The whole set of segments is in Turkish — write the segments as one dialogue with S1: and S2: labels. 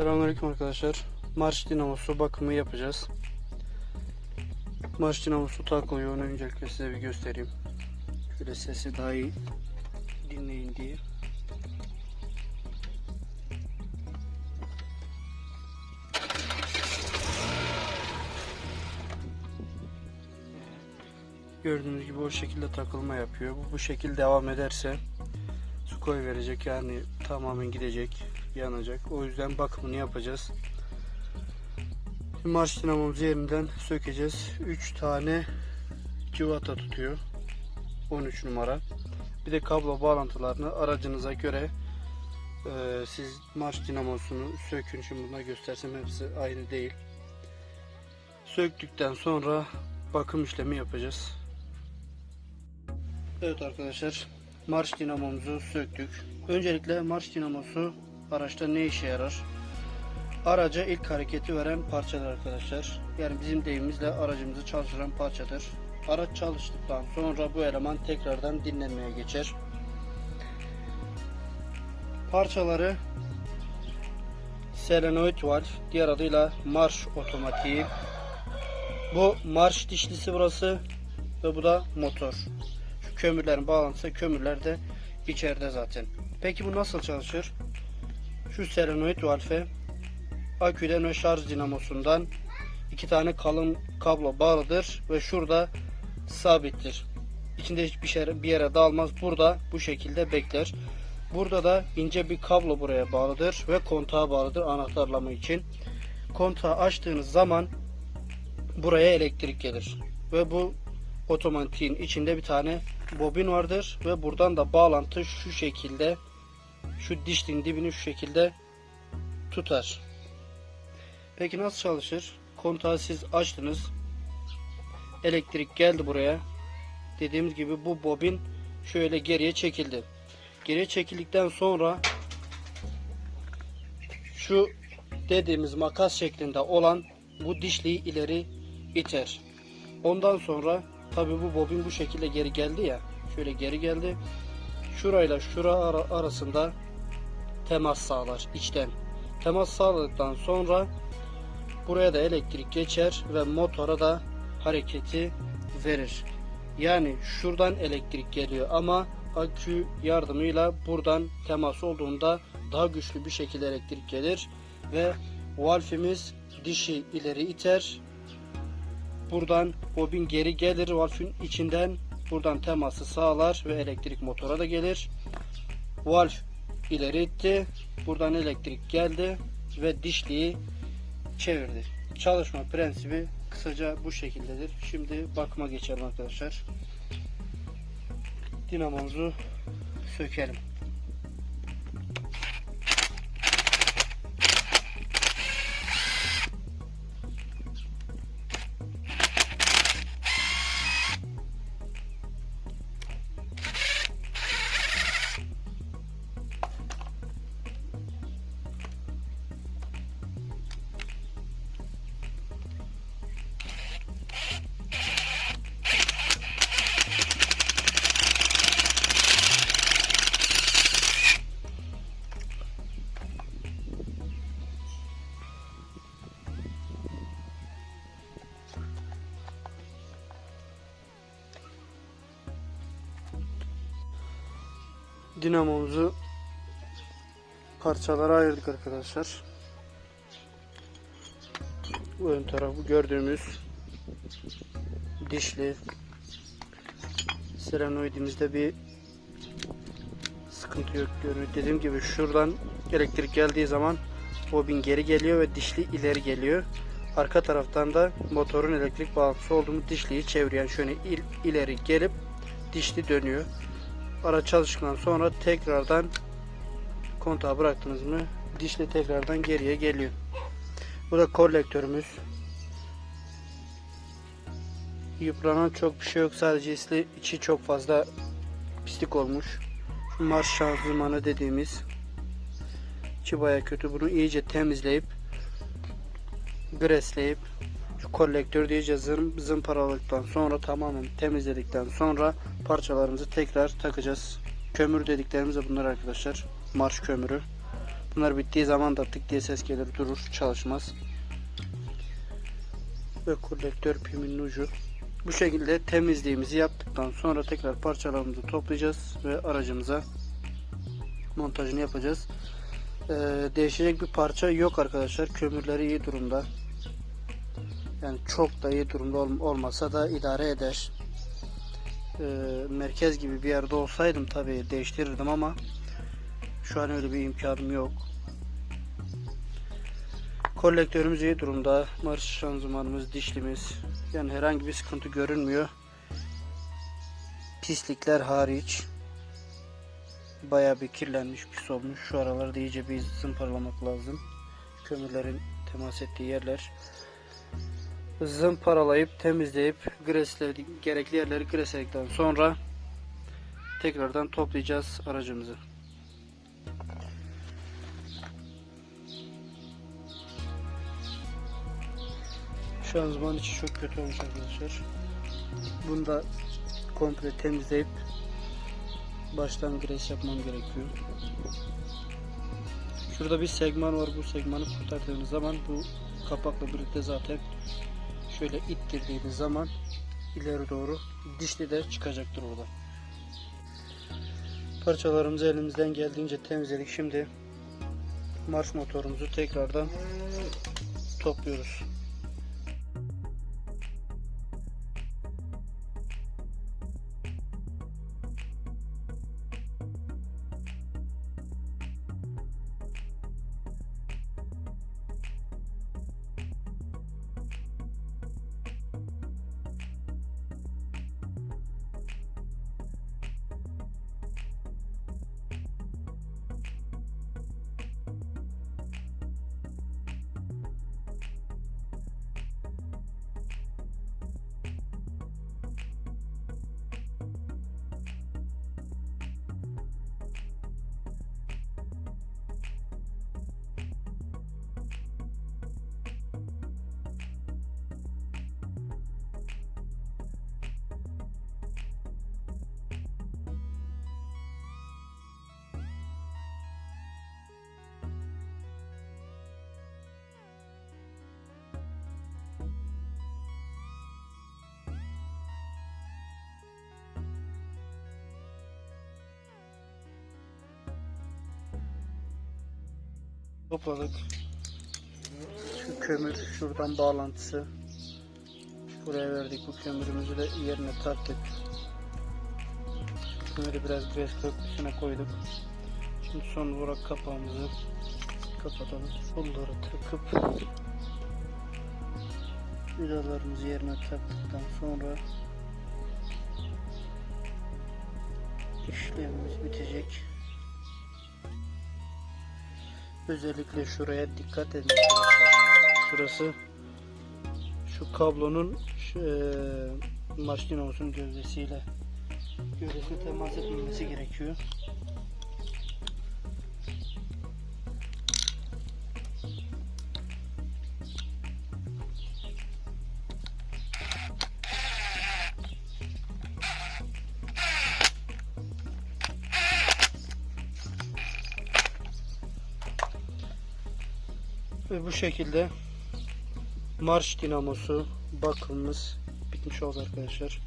S1: Selamünaleyküm arkadaşlar. Marş dinamosu bakımı yapacağız. Marş dinamosu takılıyor. Onu öncelikle size bir göstereyim. Şöyle sesi daha iyi dinleyin diye. Gördüğünüz gibi o şekilde takılma yapıyor. Bu, bu şekilde devam ederse su koy verecek yani tamamen gidecek, yanacak. O yüzden bakımını yapacağız. Marş dinamomuzu yerinden sökeceğiz. 3 tane civata tutuyor. 13 numara. Bir de kablo bağlantılarını aracınıza göre e, siz marş dinamosunu sökün. Şimdi buna göstersem hepsi aynı değil. Söktükten sonra bakım işlemi yapacağız. Evet arkadaşlar marş dinamomuzu söktük. Öncelikle marş dinamosu araçta ne işe yarar? Araca ilk hareketi veren parçadır arkadaşlar. Yani bizim deyimimizle aracımızı çalıştıran parçadır. Araç çalıştıktan sonra bu eleman tekrardan dinlenmeye geçer. Parçaları selenoid valve, diğer adıyla marş otomatiği. Bu marş dişlisi burası ve bu da motor. Şu kömürlerin bağlantısı kömürler de içeride zaten. Peki bu nasıl çalışır? Şu selenoid valve aküden ve şarj dinamosundan iki tane kalın kablo bağlıdır ve şurada sabittir. İçinde hiçbir şey bir yere dalmaz. Burada bu şekilde bekler. Burada da ince bir kablo buraya bağlıdır ve kontağa bağlıdır anahtarlama için. Kontağı açtığınız zaman buraya elektrik gelir. Ve bu otomatiğin içinde bir tane bobin vardır ve buradan da bağlantı şu şekilde şu dişliğin dibini şu şekilde tutar. Peki nasıl çalışır? Kontağı siz açtınız. Elektrik geldi buraya. Dediğimiz gibi bu bobin şöyle geriye çekildi. Geriye çekildikten sonra şu dediğimiz makas şeklinde olan bu dişliği ileri iter. Ondan sonra tabi bu bobin bu şekilde geri geldi ya. Şöyle geri geldi. Şurayla şura ara- arasında temas sağlar içten. Temas sağladıktan sonra buraya da elektrik geçer ve motora da hareketi verir. Yani şuradan elektrik geliyor ama akü yardımıyla buradan temas olduğunda daha güçlü bir şekilde elektrik gelir ve valfimiz dişi ileri iter. Buradan bobin geri gelir valfin içinden buradan teması sağlar ve elektrik motora da gelir. Valf ileri itti. Buradan elektrik geldi ve dişliği çevirdi. Çalışma prensibi kısaca bu şekildedir. Şimdi bakıma geçelim arkadaşlar. Dinamomuzu sökelim. Dinamomuzu parçalara ayırdık arkadaşlar. Bu ön tarafı gördüğümüz dişli selenoidimizde bir sıkıntı yok görünüyor. Dediğim gibi şuradan elektrik geldiği zaman bobin geri geliyor ve dişli ileri geliyor. Arka taraftan da motorun elektrik bağlantısı olduğunu dişliyi çeviriyor. Yani şöyle il, ileri gelip dişli dönüyor. Araç çalıştıktan sonra tekrardan kontağı bıraktınız mı dişli tekrardan geriye geliyor. Bu da kolektörümüz. Yıpranan çok bir şey yok. Sadece içi çok fazla pislik olmuş. Şu marş şanzımanı dediğimiz içi baya kötü. Bunu iyice temizleyip gresleyip şu kolektör iyice zım, zımparaladıktan sonra tamamen temizledikten sonra parçalarımızı tekrar takacağız. Kömür dediklerimiz de bunlar arkadaşlar. Marş kömürü. Bunlar bittiği zaman da tık diye ses gelir durur çalışmaz. Ve kolektör piminin ucu. Bu şekilde temizliğimizi yaptıktan sonra tekrar parçalarımızı toplayacağız ve aracımıza montajını yapacağız. Ee, değişecek bir parça yok arkadaşlar. Kömürleri iyi durumda. Yani çok da iyi durumda ol- olmasa da idare eder. Ee, merkez gibi bir yerde olsaydım tabii değiştirirdim ama şu an öyle bir imkanım yok. Kolektörümüz iyi durumda. Marş şanzımanımız, dişlimiz. Yani herhangi bir sıkıntı görünmüyor. Pislikler hariç. Bayağı bir kirlenmiş, pis olmuş. Şu aralarda iyice bir zımparalamak lazım. Kömürlerin temas ettiği yerler. Zımparalayıp, temizleyip, gresle, gerekli yerleri gresledikten sonra tekrardan toplayacağız aracımızı. Şanzıman içi çok kötü olmuş arkadaşlar. Bunu da komple temizleyip baştan gres yapmam gerekiyor. Şurada bir segman var. Bu segmanı kurtardığınız zaman bu kapakla birlikte zaten şöyle ittirdiğiniz zaman ileri doğru dişli de çıkacaktır orada. Parçalarımızı elimizden geldiğince temizledik. Şimdi marş motorumuzu tekrardan topluyoruz. Topladık. Şu kömür şuradan bağlantısı. Buraya verdik bu kömürümüzü de yerine taktık. Kömürü biraz gres köprüsüne koyduk. Şimdi son olarak kapağımızı kapatalım. Pulları takıp vidalarımızı yerine taktıktan sonra işlemimiz bitecek. Özellikle şuraya dikkat edin arkadaşlar. Şurası şu kablonun şu, eee marş dinamosunun gövdesiyle gövdesine temas etmemesi gerekiyor. Ve bu şekilde marş dinamosu bakımımız bitmiş oldu arkadaşlar.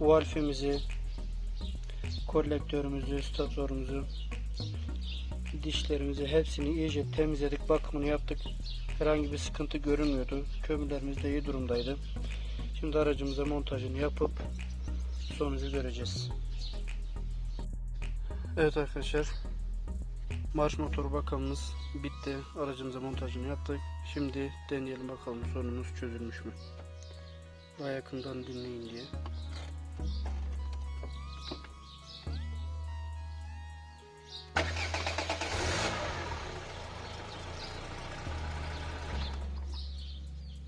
S1: Valfimizi, kolektörümüzü, statorumuzu, dişlerimizi hepsini iyice temizledik, bakımını yaptık. Herhangi bir sıkıntı görünmüyordu. Kömürlerimiz de iyi durumdaydı. Şimdi aracımıza montajını yapıp sonucu göreceğiz. Evet arkadaşlar Marş motoru bakımımız bitti. Aracımıza montajını yaptık. Şimdi deneyelim bakalım sorunumuz çözülmüş mü? Daha yakından dinleyin diye.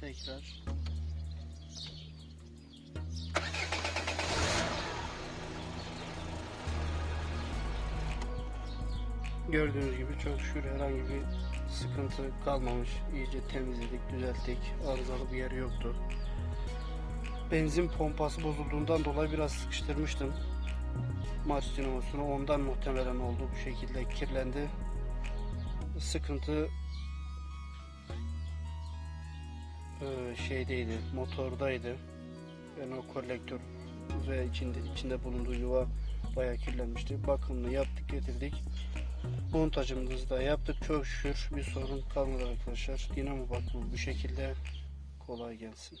S1: Tekrar. Gördüğünüz gibi çok şükür herhangi bir sıkıntı kalmamış. İyice temizledik, düzelttik. Arızalı bir yer yoktu. Benzin pompası bozulduğundan dolayı biraz sıkıştırmıştım. Marş dinamasını ondan muhtemelen oldu. Bu şekilde kirlendi. sıkıntı e, şeydeydi, motordaydı. Yani o kolektör ve içinde içinde bulunduğu yuva bayağı kirlenmişti. Bakımını yaptık, getirdik. Montajımızı da yaptık. Çok şükür bir sorun kalmadı arkadaşlar. Dinamo bakımı bu şekilde kolay gelsin.